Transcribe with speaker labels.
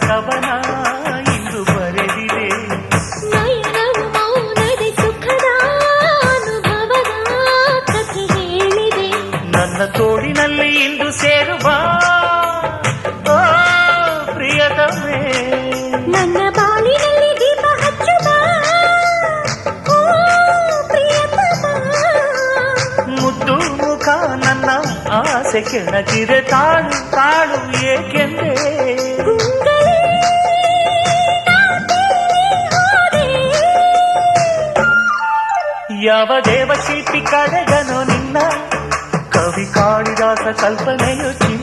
Speaker 1: ಕವನ ಇಂದು ಬರೆದಿದೆ. ನನ್ನ ತೋಳಿನಲ್ಲಿ ಇಂದು ಸೇರುವ ಪ್ರಿಯತಮೇ.
Speaker 2: ನನ್ನ ಬಾಳಿನಲ್ಲಿ ದೀಪ ಹಚ್ಚುವ
Speaker 1: ಆಸೆ ತಾಳು ತಾಳು ಏಕೆಂದೆ ಯಾವ ದೇವಶಿಲ್ಪಿ ಕಡೆಗನು ನಿನ್ನ? ಕವಿ ಕಾಳಿದಾಸ ಕಲ್ಪನೆಯು ಚಿನ್ನ.